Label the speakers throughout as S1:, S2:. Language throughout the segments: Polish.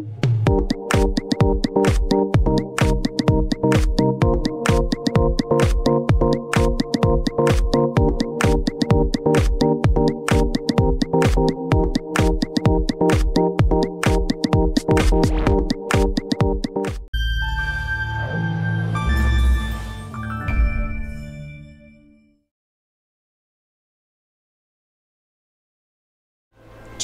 S1: Thank you.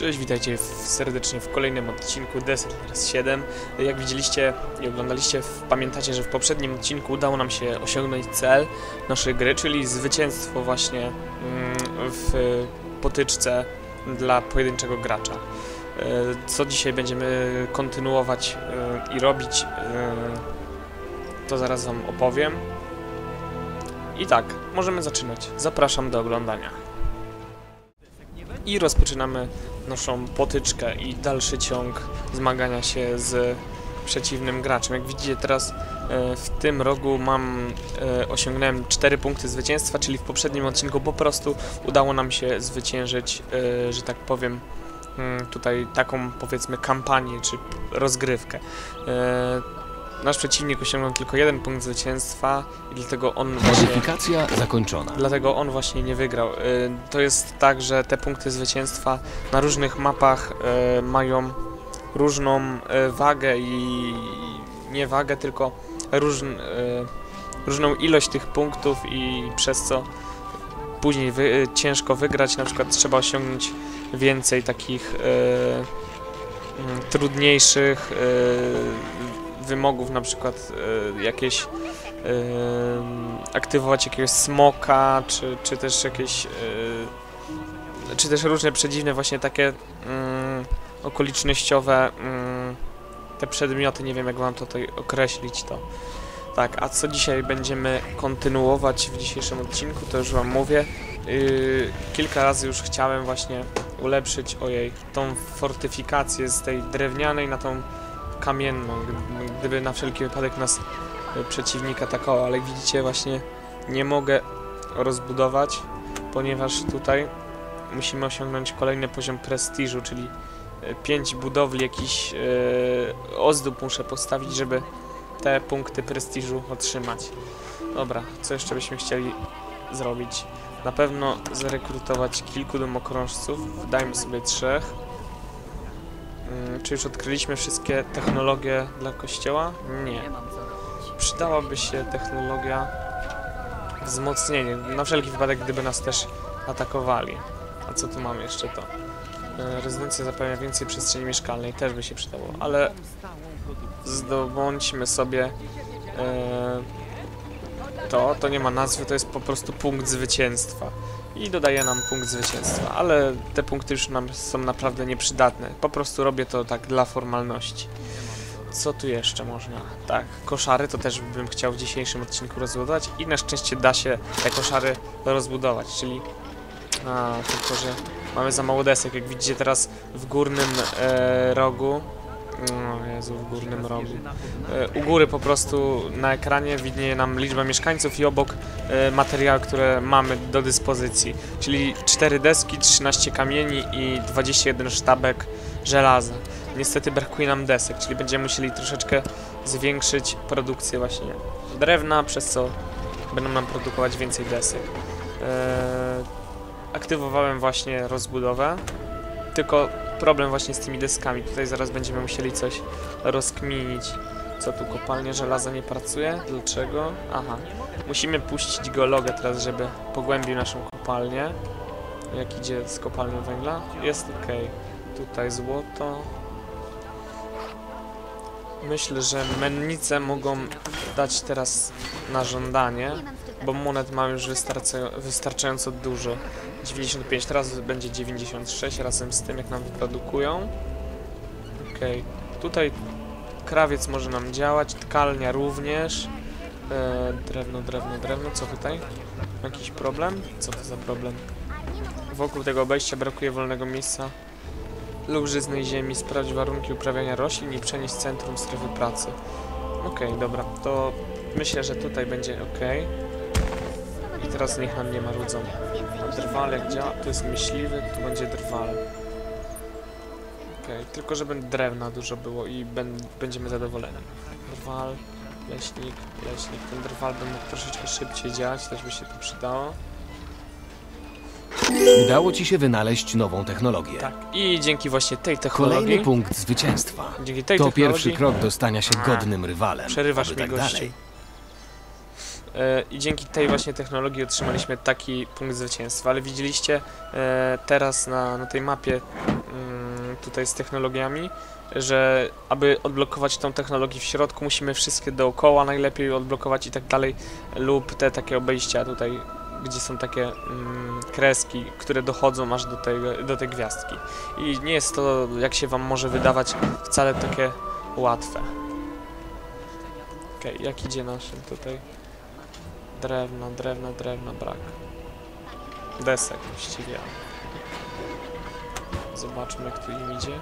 S1: Cześć, witajcie w, serdecznie w kolejnym odcinku Desert Race 7. Jak widzieliście i oglądaliście, pamiętacie, że w poprzednim odcinku udało nam się osiągnąć cel naszej gry, czyli zwycięstwo właśnie mm, w potyczce dla pojedynczego gracza. E, Co dzisiaj będziemy kontynuować e, i robić, e, to zaraz Wam opowiem. I tak, możemy zaczynać. Zapraszam do oglądania. I rozpoczynamy naszą potyczkę i dalszy ciąg zmagania się z przeciwnym graczem. Jak widzicie teraz e, w tym rogu mam e, osiągnąłem 4 punkty zwycięstwa, czyli w poprzednim odcinku po prostu udało nam się zwyciężyć, e, że tak powiem, mm, tutaj taką powiedzmy kampanię czy rozgrywkę. Nasz przeciwnik osiągnął tylko jeden punkt zwycięstwa i dlatego on właśnie
S2: Modyfikacja zakończona.
S1: Dlatego on właśnie nie wygrał. Y, To jest tak, że te punkty zwycięstwa na różnych mapach y, mają różną y, wagę i nie wagę, tylko różn, różną ilość tych punktów i przez co później wy, ciężko wygrać. Na przykład trzeba osiągnąć więcej takich mm, trudniejszych wymogów, na przykład y, jakieś ym, aktywować jakiegoś smoka, czy, czy też jakieś, yy, czy też różne przedziwne właśnie takie mm, okolicznościowe mm, te przedmioty, nie wiem jak wam to tutaj określić to. Tak, a co dzisiaj będziemy kontynuować w dzisiejszym odcinku, to już wam mówię. Yy, kilka razy już chciałem właśnie ulepszyć, ojej, tą fortyfikację z tej drewnianej na tą kamienną, gdy- gdyby na wszelki wypadek nas y, przeciwnik atakował, ale jak widzicie właśnie nie mogę rozbudować, ponieważ tutaj musimy osiągnąć kolejny poziom prestiżu, czyli 5 budowli, jakiś yy, ozdób muszę postawić, żeby te punkty prestiżu otrzymać. Dobra, co jeszcze byśmy chcieli zrobić? Na pewno zarekrutować kilku domokrążców, dajmy sobie trzech. Ym, czy już odkryliśmy wszystkie technologie dla kościoła? Nie. Przydałaby się technologia wzmocnienie, na wszelki wypadek, gdyby nas też atakowali. A co tu mamy jeszcze to? E, Rezydencja zapewnia więcej przestrzeni mieszkalnej, też by się przydało, ale zdobądźmy sobie e, to, to nie ma nazwy, to jest po prostu punkt zwycięstwa. I dodaje nam punkt zwycięstwa, ale te punkty już nam są naprawdę nieprzydatne. Po prostu robię to tak dla formalności. Co tu jeszcze można? Tak, koszary to też bym chciał w dzisiejszym odcinku rozbudować i na szczęście da się te koszary rozbudować, czyli a, tylko że mamy za mało desek, jak widzicie teraz w górnym e, rogu o Jezu, w górnym rogu. E, u góry po prostu na ekranie widnieje nam liczba mieszkańców i obok e, materiały, które mamy do dyspozycji. Czyli 4 deski, 13 kamieni i 21 sztabek żelaza. Niestety brakuje nam desek, czyli będziemy musieli troszeczkę zwiększyć produkcję właśnie drewna, przez co będą nam produkować więcej desek. E, aktywowałem właśnie rozbudowę, tylko problem właśnie z tymi deskami. Tutaj zaraz będziemy musieli coś rozkminić. Co tu, kopalnia żelaza nie pracuje? Dlaczego? Aha. Musimy puścić geologa teraz, żeby pogłębił naszą kopalnię. Jak idzie z kopalnią węgla? Jest ok. Tutaj złoto. Myślę, że mennice mogą dać teraz na żądanie, bo monet mam już wystarcza- wystarczająco dużo. 95, teraz będzie 96 razem z tym jak nam wyprodukują. Okej, tutaj krawiec może nam działać, tkalnia również. E, drewno, drewno, drewno, co tutaj? Jakiś problem? Co to za problem? Wokół tego obejścia brakuje wolnego miejsca lub żyznej ziemi. Sprawdź warunki uprawiania roślin i przenieść centrum strefy pracy. Okej, dobra, to myślę, że tutaj będzie ok. Teraz niech nam nie marudzą. A drwal jak działa? Tu jest myśliwy, tu będzie drwal. Okej, tylko żeby drewna dużo było i będziemy zadowoleni. Drwal, leśnik, leśnik. Ten drwal by mógł troszeczkę szybciej działać, też by się to przydało.
S2: Udało ci się wynaleźć nową technologię.
S1: Tak, i dzięki właśnie tej
S2: Kolejny
S1: technologii,
S2: punkt zwycięstwa.
S1: dzięki tej
S2: To
S1: technologii,
S2: pierwszy krok do stania się godnym rywalem.
S1: przerywasz mi
S2: tak
S1: gościu.
S2: dalej.
S1: E, I dzięki tej właśnie technologii otrzymaliśmy taki punkt zwycięstwa, ale widzieliście e, teraz na, na tej mapie mm, tutaj z technologiami, że aby odblokować tą technologię w środku musimy wszystkie dookoła najlepiej odblokować i tak dalej lub te takie obejścia tutaj, gdzie są takie mm, kreski, które dochodzą aż do tej, do tej gwiazdki. I nie jest to, jak się wam może wydawać, wcale takie łatwe. Okej, jak idzie naszym tutaj? Drewna, drewna, drewna, brak. Desek właściwie. Zobaczmy jak tu im idzie.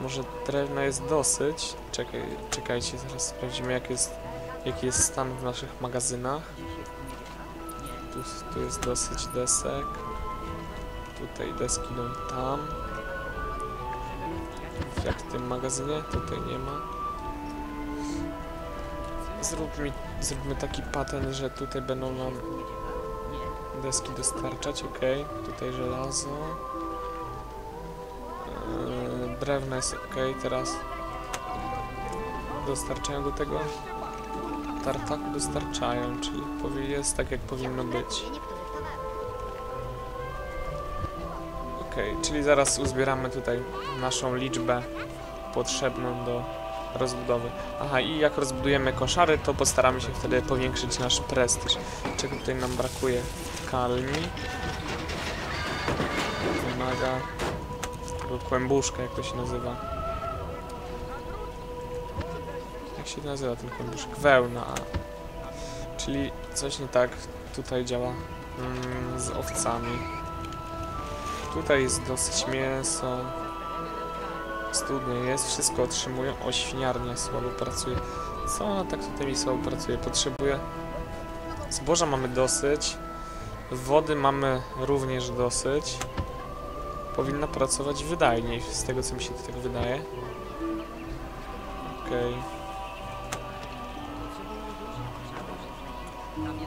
S1: Może drewna jest dosyć. Czekaj, czekajcie, zaraz sprawdzimy jak jest, jaki jest stan w naszych magazynach. Tu, tu jest dosyć desek. Tutaj deski idą tam. Jak w tym magazynie? Tutaj nie ma. Zróbmy taki patent, że tutaj będą nam deski dostarczać, ok. Tutaj żelazo. Yy, drewno jest ok, teraz dostarczają do tego tartaku dostarczają, czyli jest tak jak powinno być. Ok, czyli zaraz uzbieramy tutaj naszą liczbę potrzebną do rozbudowy. Aha, i jak rozbudujemy koszary, to postaramy się wtedy powiększyć nasz prestiż. Czego tutaj nam brakuje? Kalni. Wymaga kłębuszka, jak to się nazywa. Jak się nazywa ten kłębuszek? Wełna. Czyli coś nie tak tutaj działa mm, z owcami. Tutaj jest dosyć mięso. Studnie jest, wszystko otrzymują. O, świniarnia słabo pracuje. Co ona tak tutaj mi słabo pracuje? Potrzebuje... Zboża mamy dosyć. Wody mamy również dosyć. Powinna pracować wydajniej, z tego co mi się tak wydaje. Okej.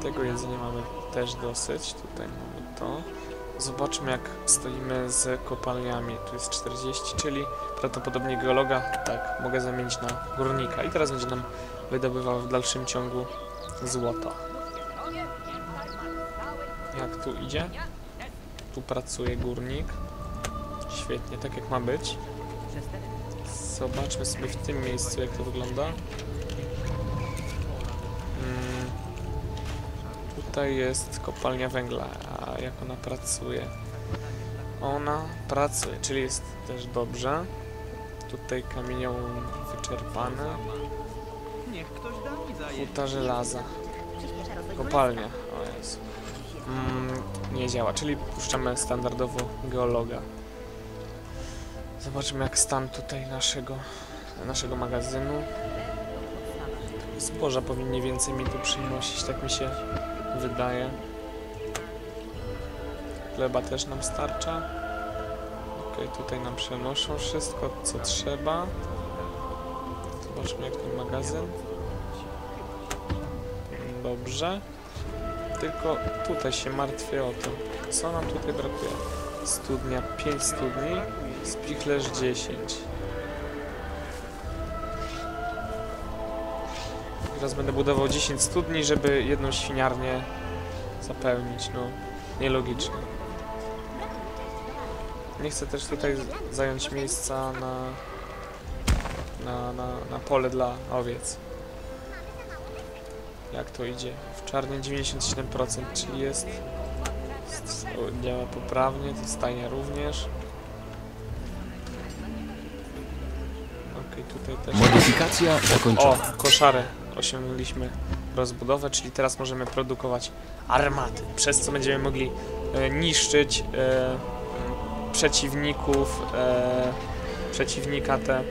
S1: Tego jedzenia mamy też dosyć. Tutaj mamy to. Zobaczmy jak stoimy z kopalniami. Tu jest 40, czyli prawdopodobnie geologa, tak, mogę zamienić na górnika. I teraz będzie nam wydobywał w dalszym ciągu złoto. Jak tu idzie? Tu pracuje górnik. Świetnie, tak jak ma być. Zobaczmy sobie w tym miejscu, jak to wygląda. Mm. Tutaj jest kopalnia węgla, a jak ona pracuje? Ona pracuje, czyli jest też dobrze. Tutaj kamienioł wyczerpany. Huta żelaza. Kopalnia. O Jezu. Mm, nie działa, czyli puszczamy standardowo geologa. Zobaczymy jak stan tutaj naszego, naszego magazynu. Zboża powinni więcej mi tu przynosić, tak mi się wydaje. Chleba też nam starcza. Ok, tutaj nam przenoszą wszystko, co trzeba. Zobaczmy jak ten magazyn. Dobrze. Tylko tutaj się martwię o to. Co nam tutaj brakuje? Studnia 5 studni, spichlerz 10. Teraz będę budował 10 studni, żeby jedną świniarnię zapełnić. No, nielogiczne. Nie chcę też tutaj zająć miejsca na, na, na, na pole dla owiec. Jak to idzie? W czarnie 97%, czyli jest, o, działa poprawnie, to stajnia również. Okej, tutaj też.
S2: Modyfikacja
S1: O,
S2: zakończona.
S1: koszarę osiągnęliśmy rozbudowę, czyli teraz możemy produkować armaty, przez co będziemy mogli e, niszczyć e, przeciwników, e, przeciwnika te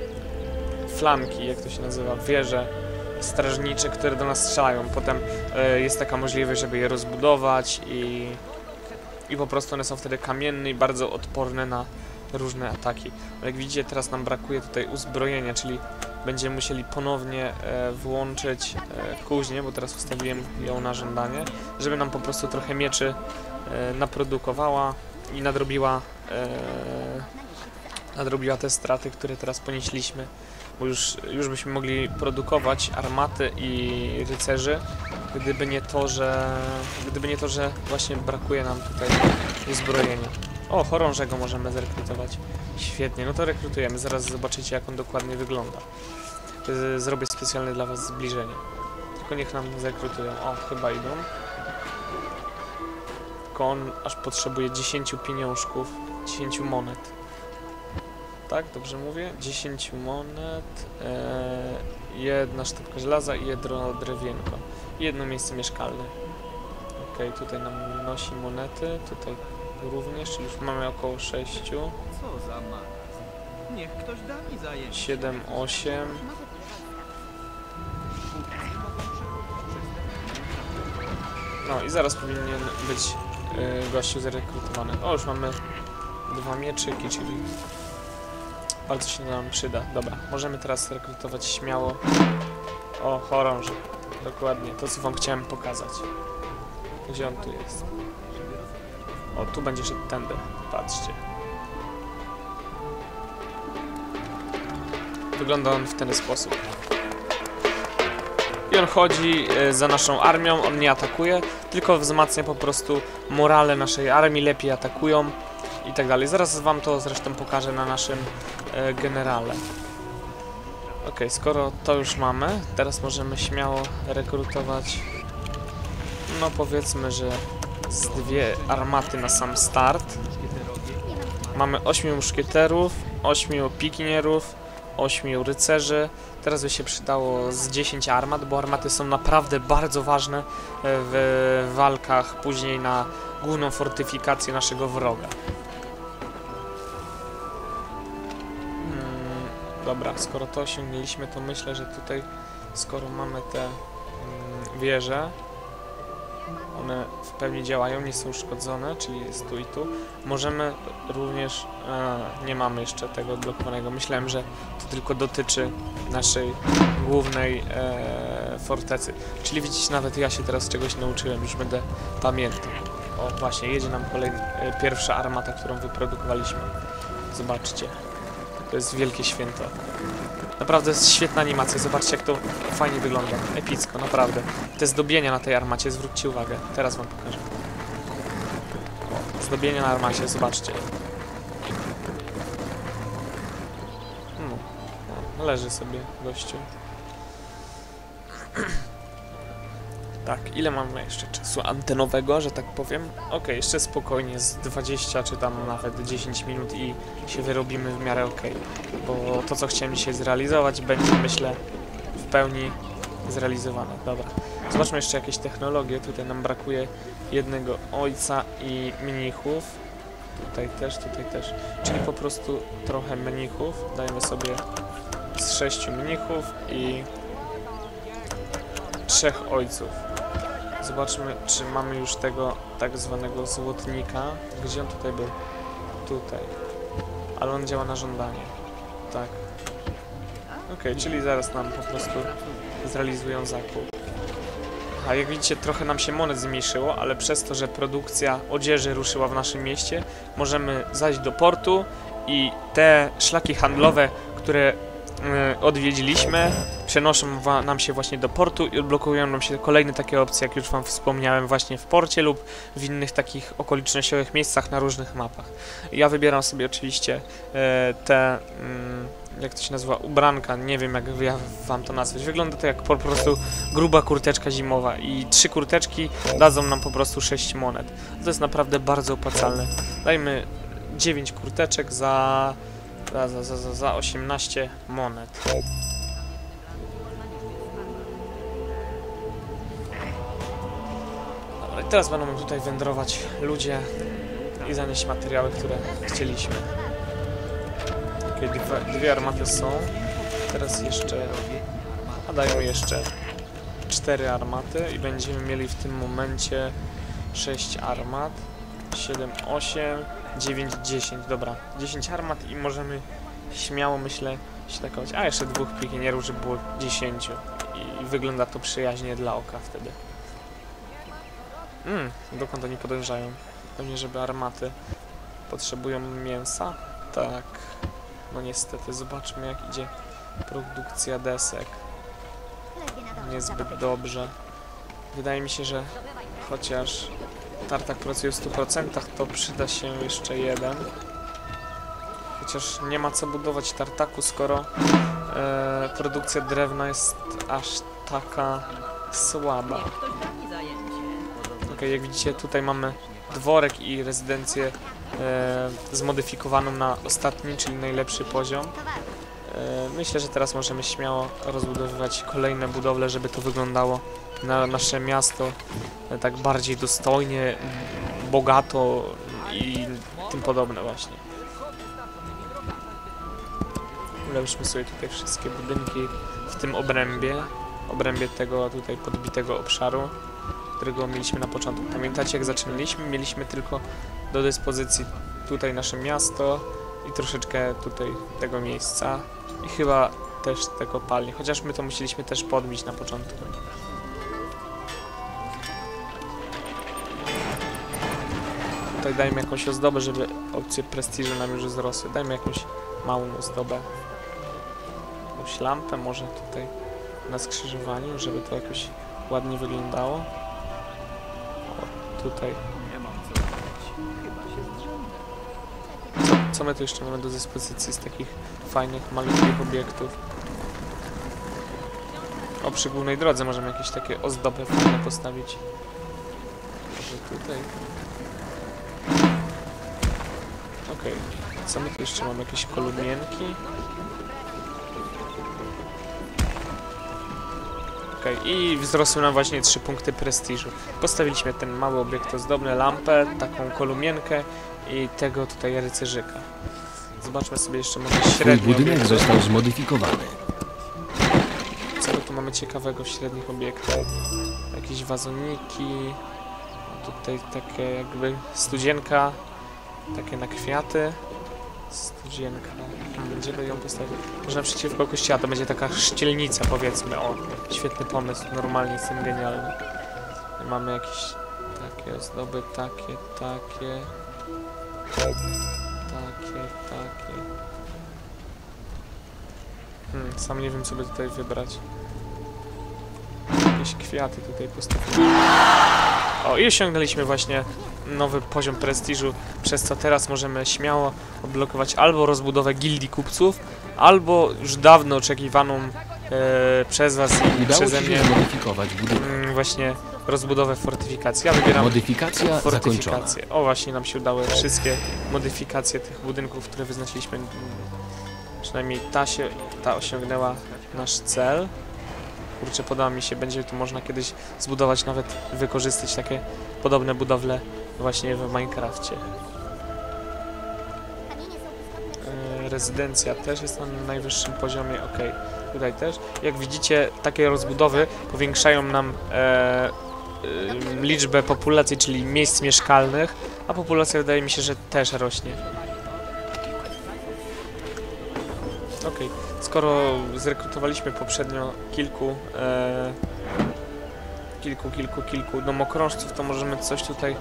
S1: flanki, jak to się nazywa, wieże strażnicze, które do nas strzelają. Potem e, jest taka możliwość, żeby je rozbudować i, i po prostu one są wtedy kamienne i bardzo odporne na różne ataki. Ale jak widzicie, teraz nam brakuje tutaj uzbrojenia, czyli będziemy musieli ponownie e, włączyć e, kuźnię, bo teraz ustawiłem ją na żądanie, żeby nam po prostu trochę mieczy e, naprodukowała i nadrobiła, e, nadrobiła te straty, które teraz ponieśliśmy, bo już, już byśmy mogli produkować armaty i rycerzy, gdyby nie to, że gdyby nie to, że właśnie brakuje nam tutaj uzbrojenia. O, chorążego możemy zrekrutować. Świetnie, no to rekrutujemy. Zaraz zobaczycie, jak on dokładnie wygląda. Z- Zrobię specjalne dla was zbliżenie. Tylko niech nam zrekrutują. O, chyba idą. Tylko on aż potrzebuje 10 pieniążków, 10 monet. Tak, dobrze mówię? 10 monet, e, jedna sztabka żelaza i jedno drewienko. I jedno miejsce mieszkalne. Okej, tutaj nam nosi monety, tutaj również, czyli już mamy około 6,
S3: Co za marazm. Niech ktoś da mi zajęcie.
S1: 7, 8. No i zaraz powinien być gościu zarekrutowany. O, już mamy dwa mieczyki, czyli bardzo się nam przyda. Dobra, możemy teraz rekrutować śmiało. O, chorąży. Dokładnie, to co wam chciałem pokazać. Gdzie on tu jest? O, tu będzie szedł tędy. Patrzcie. Wygląda on w ten sposób. I on chodzi e, za naszą armią, on nie atakuje, tylko wzmacnia po prostu morale naszej armii, lepiej atakują i tak dalej. Zaraz wam to zresztą pokażę na naszym e, generale. Ok, skoro to już mamy, teraz możemy śmiało rekrutować, no powiedzmy, że z dwie armaty na sam start. Mamy 8 muszkieterów, 8 pikinierów, 8 rycerzy. Teraz by się przydało z 10 armat, bo armaty są naprawdę bardzo ważne e, w walkach później na główną fortyfikację naszego wroga. Hmm, dobra, skoro to osiągnęliśmy, to myślę, że tutaj, skoro mamy te mm, wieże, one w pełni działają, nie są uszkodzone, czyli jest tu i tu. Możemy również... A, nie mamy jeszcze tego odblokowanego. Myślałem, że to tylko dotyczy naszej głównej e, fortecy. Czyli widzicie, nawet ja się teraz czegoś nauczyłem, już będę pamiętał. O, właśnie, jedzie nam kolejna, e, pierwsza armata, którą wyprodukowaliśmy. Zobaczcie. To jest wielkie święto. Naprawdę jest świetna animacja, zobaczcie jak to fajnie wygląda. Epicko, naprawdę. Te zdobienia na tej armacie, zwróćcie uwagę. Teraz wam pokażę. Zdobienia na armacie, zobaczcie. No, no, leży sobie gościu. Tak, ile mamy jeszcze czasu antenowego, że tak powiem? Ok, jeszcze spokojnie, z 20 czy tam nawet 10 minut i się wyrobimy w miarę ok. Bo to, co chciałem dzisiaj zrealizować, będzie myślę w pełni zrealizowane. Dobra, zobaczmy jeszcze jakieś technologie. Tutaj nam brakuje jednego ojca i mnichów. Tutaj też, tutaj też. Czyli po prostu trochę mnichów. Dajemy sobie z sześciu mnichów i trzech ojców. Zobaczmy, czy mamy już tego tak zwanego złotnika. Gdzie on tutaj był? Tutaj. Ale on działa na żądanie. Tak. Okej, czyli zaraz nam po prostu zrealizują zakup. A jak widzicie, trochę nam się monet zmniejszyło, ale przez to, że produkcja odzieży ruszyła w naszym mieście, możemy zajść do portu i te szlaki handlowe, które odwiedziliśmy, przenoszą nam się właśnie do portu i odblokują nam się kolejne takie opcje, jak już Wam wspomniałem, właśnie w porcie lub w innych takich okolicznościowych miejscach na różnych mapach. Ja wybieram sobie oczywiście e, te, mm, jak to się nazywa, ubranka, nie wiem jak ja Wam to nazwać. Wygląda to jak po prostu gruba kurteczka zimowa i trzy kurteczki dadzą nam po prostu 6 monet. To jest naprawdę bardzo opłacalne. Dajmy 9 kurteczek za, za, za, za, za, za 18 monet. Dobra, i teraz będą tutaj wędrować ludzie i zanieść materiały, które chcieliśmy. Okay, dwie, dwie armaty są. Teraz jeszcze... A dają jeszcze cztery armaty i będziemy mieli w tym momencie 6 armat. 7, 8, 9, 10, dobra. 10 armat i możemy śmiało, myślę, się takować. A, jeszcze dwóch pikinierów, żeby było 10. I wygląda to przyjaźnie dla oka wtedy. Mm, dokąd oni podążają? Pewnie, żeby armaty potrzebują mięsa? Tak. No niestety, zobaczmy jak idzie produkcja desek. Niezbyt dobrze. Wydaje mi się, że chociaż tartak pracuje w 100%, to przyda się jeszcze jeden. Chociaż nie ma co budować tartaku, skoro e, produkcja drewna jest aż taka słaba. Ok, jak widzicie tutaj mamy dworek i rezydencję e, zmodyfikowaną na ostatni, czyli najlepszy poziom. E, myślę, że teraz możemy śmiało rozbudowywać kolejne budowle, żeby to wyglądało na nasze miasto e, tak bardziej dostojnie, bogato i tym podobne właśnie. Ulepszmy sobie tutaj wszystkie budynki w tym obrębie, obrębie tego tutaj podbitego obszaru którego mieliśmy na początku. Pamiętacie jak zaczynaliśmy? Mieliśmy tylko do dyspozycji tutaj nasze miasto i troszeczkę tutaj tego miejsca i chyba też te kopalnie, chociaż my to musieliśmy też podbić na początku. Tutaj dajmy jakąś ozdobę, żeby opcje prestiżu nam już wzrosły. Dajmy jakąś małą ozdobę. Jakąś lampę może tutaj na skrzyżowaniu, żeby to jakoś ładnie wyglądało. O, tutaj.
S3: Co,
S1: my tu jeszcze mamy do dyspozycji z takich fajnych, malutkich obiektów? O, przy głównej drodze możemy jakieś takie ozdoby fajne postawić. Może tutaj. Okej. Co my tu jeszcze mamy? Jakieś kolumnienki? Okej, i wzrosły nam właśnie 3 punkty prestiżu. Postawiliśmy ten mały obiekt ozdobny, lampę, taką kolumienkę i tego tutaj rycerzyka. Zobaczmy sobie jeszcze może średni
S2: budynek
S1: obiekt.
S2: został zmodyfikowany.
S1: Co tu mamy ciekawego w średnich obiektach? Jakieś wazoniki. Tutaj takie jakby studzienka. Takie na kwiaty. Studzienka. Gdzie by ją postawić? Może naprzeciwko kościoła to będzie taka chrzcielnica powiedzmy. O, świetny pomysł. Normalnie jestem genialny. Mamy jakieś takie ozdoby, takie, takie. Takie, takie. Hmm, sam nie wiem co by tutaj wybrać. Jakieś kwiaty tutaj postawimy. O, i osiągnęliśmy właśnie nowy poziom prestiżu, przez co teraz możemy śmiało odblokować albo rozbudowę gildii kupców, albo już dawno oczekiwaną e, przez was i
S2: Udało
S1: przeze mnie mm, właśnie rozbudowę fortyfikacji. Ja wybieram
S2: Modyfikacja zakończona.
S1: fortyfikacje. O, właśnie nam się udały wszystkie modyfikacje tych budynków, które wyznaczyliśmy. Przynajmniej ta się, ta osiągnęła nasz cel. Kurczę, podoba mi się, będzie tu można kiedyś zbudować, nawet wykorzystać takie podobne budowle właśnie w Minecrafcie. E, Rezydencja też jest na najwyższym poziomie, ok. Tutaj też. Jak widzicie, takie rozbudowy powiększają nam e, liczbę populacji, czyli miejsc mieszkalnych, a populacja wydaje mi się, że też rośnie. Okej, skoro zrekrutowaliśmy poprzednio kilku, e, kilku, kilku, kilku domokrążców, to możemy coś tutaj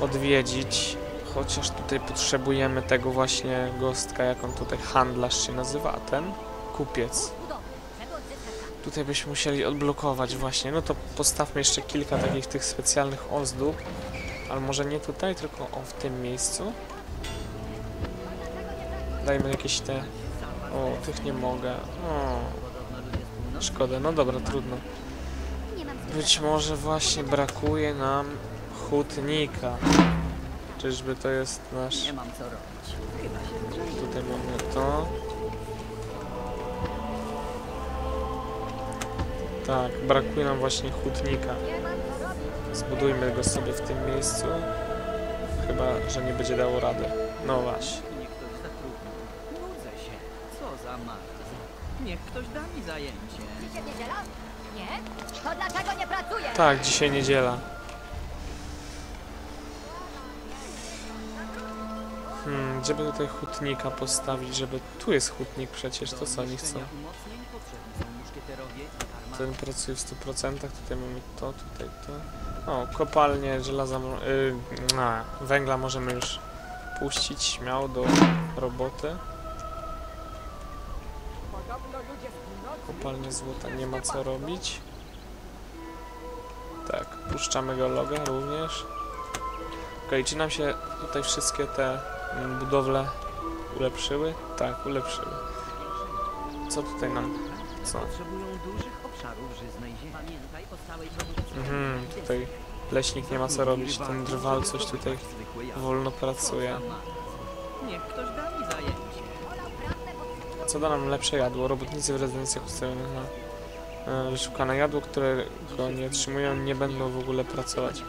S1: odwiedzić. Chociaż tutaj potrzebujemy tego właśnie gostka, jak on tutaj handlarz się nazywa, a ten kupiec. Tutaj byśmy musieli odblokować właśnie. No to postawmy jeszcze kilka takich tych specjalnych ozdób. Ale może nie tutaj, tylko o w tym miejscu. Dajmy jakieś te... O, tych nie mogę. O, szkoda. No dobra, trudno. Być może właśnie brakuje nam hutnika. Czyżby to jest nasz... Tutaj mamy to. Tak, brakuje nam właśnie hutnika. Zbudujmy go sobie w tym miejscu. Chyba, że nie będzie dało rady. No właśnie.
S3: Niech ktoś zatrudni. Nudzę się. Co za marz. Niech ktoś da mi zajęcie.
S4: Dzisiaj niedziela? Nie? To dlaczego nie pracujesz?
S1: Tak, dzisiaj niedziela. Hmm, gdzie by tutaj hutnika postawić, żeby... Tu jest hutnik przecież, to co oni chcą? Ten pracuje w 100%, tutaj mamy to, tutaj to. O, kopalnie żelaza, yy, a, węgla możemy już puścić śmiało do roboty. Kopalnie złota nie ma co robić. Tak, puszczamy geologa również. Okej, czy nam się tutaj wszystkie te mm, budowle ulepszyły? Tak, ulepszyły. Co tutaj nam... Co? Mhm, tutaj leśnik nie ma co robić, ten drwal coś tutaj wolno pracuje. Co da nam lepsze jadło? Robotnicy w rezydencjach ustawionych na e, wyszukane jadło, które go nie otrzymują, nie będą w ogóle pracować.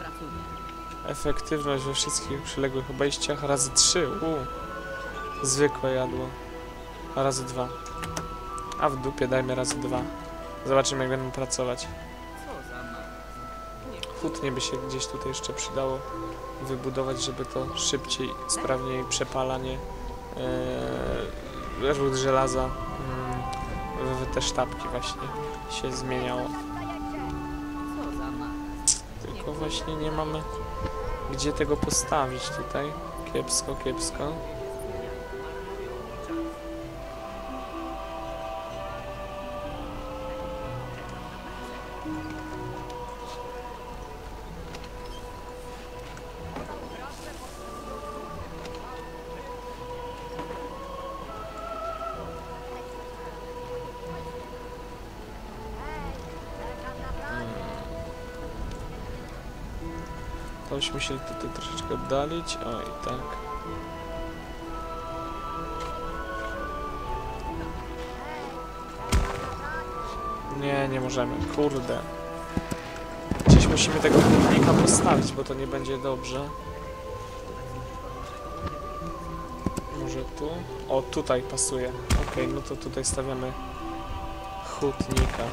S1: Efektywność we wszystkich przyległych obejściach razy 3. U. Zwykłe jadło. A razy 2. A w dupie dajmy razy 2. Zobaczymy jak będą pracować. Hutnie by się gdzieś tutaj jeszcze przydało wybudować, żeby to szybciej, sprawniej przepalanie e, ród żelaza mm, w te sztabki właśnie się zmieniało. Tylko właśnie nie mamy gdzie tego postawić tutaj. Kiepsko, kiepsko. Byśmy musieli tutaj troszeczkę oddalić. Oj, tak. Nie, nie możemy. Kurde. Gdzieś musimy tego hutnika postawić, bo to nie będzie dobrze. Może tu? O, tutaj pasuje. Okej, no to tutaj stawiamy hutnika.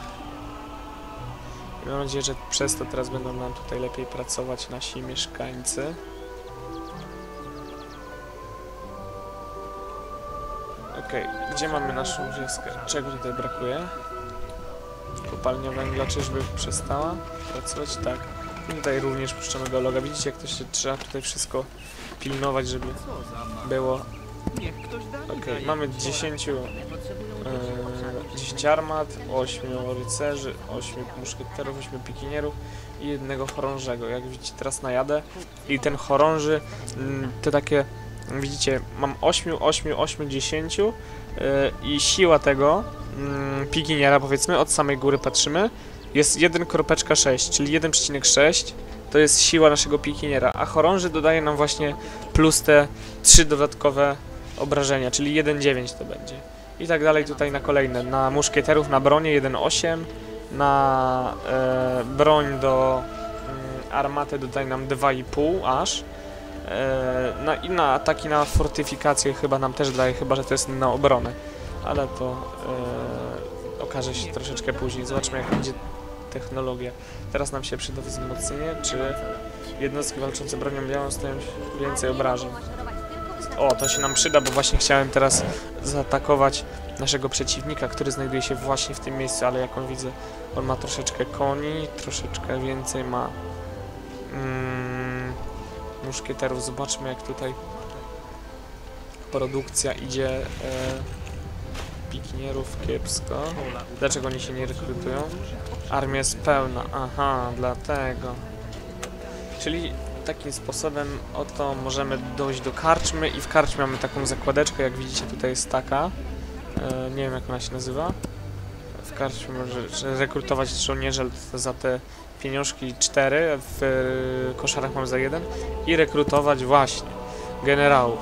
S1: I Mam nadzieję, że przez to teraz będą nam tutaj lepiej pracować nasi mieszkańcy. Okej, gdzie mamy naszą wioskę? Czego tutaj brakuje? Kopalnia węgla czyżby przestała pracować? Tak. I tutaj również puszczamy geologa. Widzicie, jak to się trzeba tutaj wszystko pilnować, żeby było. Okej,
S3: zajęcie.
S1: mamy 10
S3: Potrzebują dużych obszarów
S1: Eee, 10 armat, 8 rycerzy, 8 muszkieterów, 8 pikinierów i jednego chorążego. Jak widzicie, teraz najadę i ten chorąży, mm, te takie, widzicie, mam 8, 8, 8, 10 yy, i siła tego mm, pikiniera, powiedzmy, od samej góry patrzymy, jest 1,6, czyli 1,6 to jest siła naszego pikiniera, a chorąży dodaje nam właśnie plus te 3 dodatkowe obrażenia, czyli 1,9 to będzie. I tak dalej tutaj na kolejne. Na muszkieterów, na bronię 1,8, na e, broń do mm, armaty dodaje nam 2,5 aż. E, na, I na ataki na fortyfikację chyba nam też daje, chyba że to jest na obronę. Ale to e, okaże się troszeczkę później. Zobaczmy jak będzie technologia. Teraz nam się przyda wzmocnienie, czy jednostki walczące bronią białą stoją więcej obrażeń. O, to się nam przyda, bo właśnie chciałem teraz zaatakować naszego przeciwnika, który znajduje się właśnie w tym miejscu, ale jak on widzę, on ma troszeczkę koni, troszeczkę więcej ma mm, muszkieterów. Zobaczmy jak tutaj produkcja idzie e, pikinierów kiepsko. Dlaczego oni się nie rekrutują? Armia jest pełna, aha, dlatego. Czyli takim sposobem oto możemy dojść do karczmy i w karczmie mamy taką zakładeczkę, jak widzicie tutaj jest taka. E, nie wiem jak ona się nazywa. W karczmie może rekrutować żołnierze za te pieniążki 4, w e, koszarach mam za jeden i rekrutować właśnie generałów.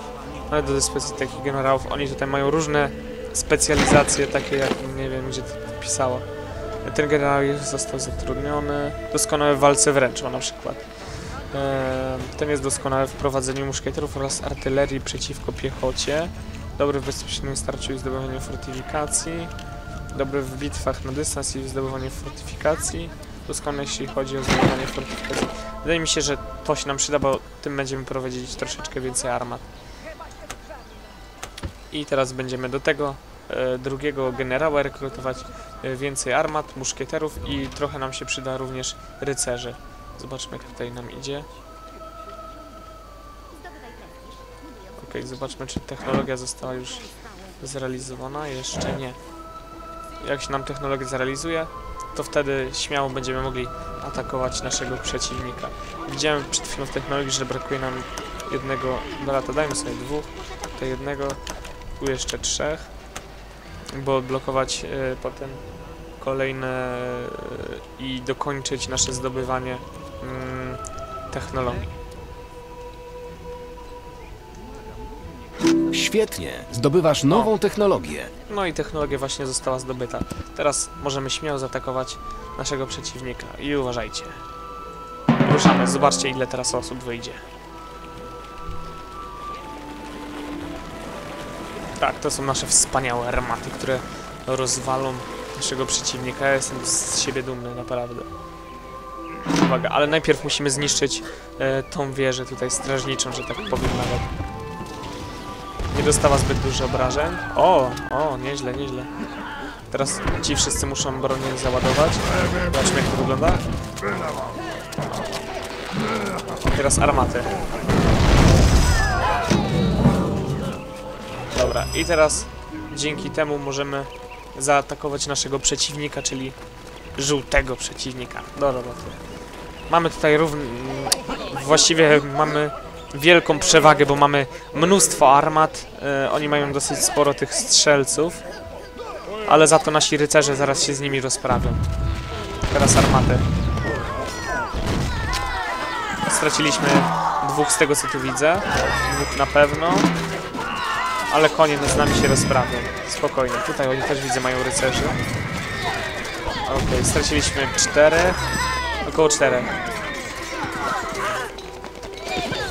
S1: Ale do dyspozycji takich generałów oni tutaj mają różne specjalizacje, takie jak nie wiem gdzie to pisało. Ten generał został zatrudniony. Doskonały w walce wręcz, na przykład. Ten jest doskonały w prowadzeniu muszkieterów oraz artylerii przeciwko piechocie. Dobry w bezpośrednim starciu i zdobywaniu fortyfikacji. Dobry w bitwach na dystans i w zdobywaniu fortyfikacji. Doskonały jeśli chodzi o zdobywanie fortyfikacji. Wydaje mi się, że to się nam przyda, bo tym będziemy prowadzić troszeczkę więcej armat. I teraz będziemy do tego e, drugiego generała rekrutować e, więcej armat, muszkieterów i trochę nam się przyda również rycerzy. Zobaczmy jak tutaj nam idzie. Okej, zobaczmy czy technologia została już zrealizowana. Jeszcze nie. Jak się nam technologia zrealizuje, to wtedy śmiało będziemy mogli atakować naszego przeciwnika. Widziałem przed chwilą w technologii, że brakuje nam jednego... Dobra, to dajmy sobie dwóch. Tutaj jednego, tu jeszcze trzech. Bo odblokować e, potem kolejne e, i dokończyć nasze zdobywanie mm, technologii.
S2: Świetnie. Zdobywasz nową technologię.
S1: No i technologia właśnie została zdobyta. Teraz możemy śmiało zaatakować naszego przeciwnika. I uważajcie. Ruszamy, zobaczcie ile teraz osób wyjdzie. Tak, to są nasze wspaniałe armaty, które rozwalą naszego przeciwnika. Ja jestem z siebie dumny, naprawdę. Uwaga, ale najpierw musimy zniszczyć e, tą wieżę tutaj strażniczą, że tak powiem nawet. Nie dostała zbyt dużo obrażeń. O, o, nieźle, nieźle. Teraz ci wszyscy muszą bronię załadować. Zobaczmy jak to wygląda. Teraz armaty. Dobra, i teraz dzięki temu możemy zaatakować naszego przeciwnika, czyli żółtego przeciwnika. Do roboty. Mamy tutaj równy... Właściwie mamy wielką przewagę, bo mamy mnóstwo armat. E, oni mają dosyć sporo tych strzelców. Ale za to nasi rycerze zaraz się z nimi rozprawią. Teraz armaty. Straciliśmy dwóch z tego co tu widzę. Dwóch na pewno. Ale konie z nami się rozprawią. Spokojnie. Tutaj oni też widzę mają rycerzy. Okej, straciliśmy czterech. Około czterech.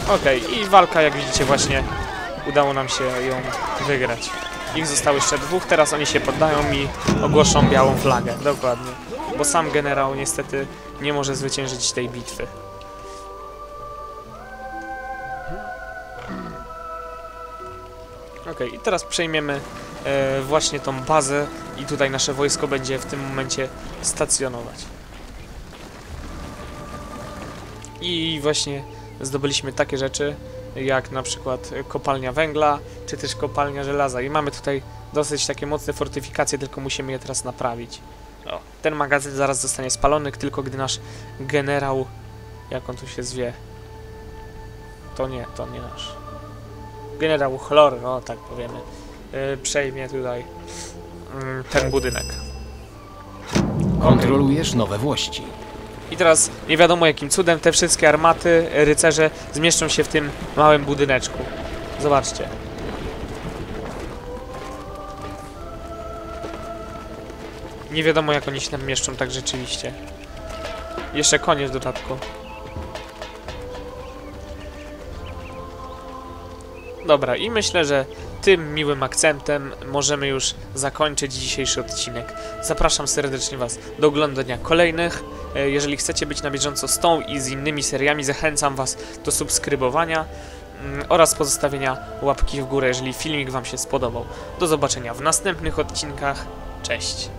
S1: Okej, i walka, jak widzicie, właśnie udało nam się ją wygrać. Ich zostało jeszcze dwóch, teraz oni się poddają i ogłoszą białą flagę. Dokładnie. Bo sam generał niestety nie może zwyciężyć tej bitwy. Okej, i teraz przejmiemy e, właśnie tą bazę i tutaj nasze wojsko będzie w tym momencie stacjonować. I właśnie zdobyliśmy takie rzeczy, jak na przykład kopalnia węgla, czy też kopalnia żelaza. I mamy tutaj dosyć takie mocne fortyfikacje, tylko musimy je teraz naprawić. O, ten magazyn zaraz zostanie spalony, tylko gdy nasz generał, jak on tu się zwie, to nie, to nie nasz. Generał Chlor, no tak powiemy, yy, przejmie tutaj mm, ten budynek.
S2: Kontrolujesz nowe włości.
S1: I teraz nie wiadomo jakim cudem te wszystkie armaty, rycerze zmieszczą się w tym małym budyneczku. Zobaczcie. Nie wiadomo jak oni się tam mieszczą tak rzeczywiście. Jeszcze koniec w dodatku. Dobra, i myślę, że tym miłym akcentem możemy już zakończyć dzisiejszy odcinek. Zapraszam serdecznie Was do oglądania kolejnych. E, Jeżeli chcecie być na bieżąco z tą i z innymi seriami, zachęcam Was do subskrybowania mm, oraz pozostawienia łapki w górę, jeżeli filmik Wam się spodobał. Do zobaczenia w następnych odcinkach. Cześć!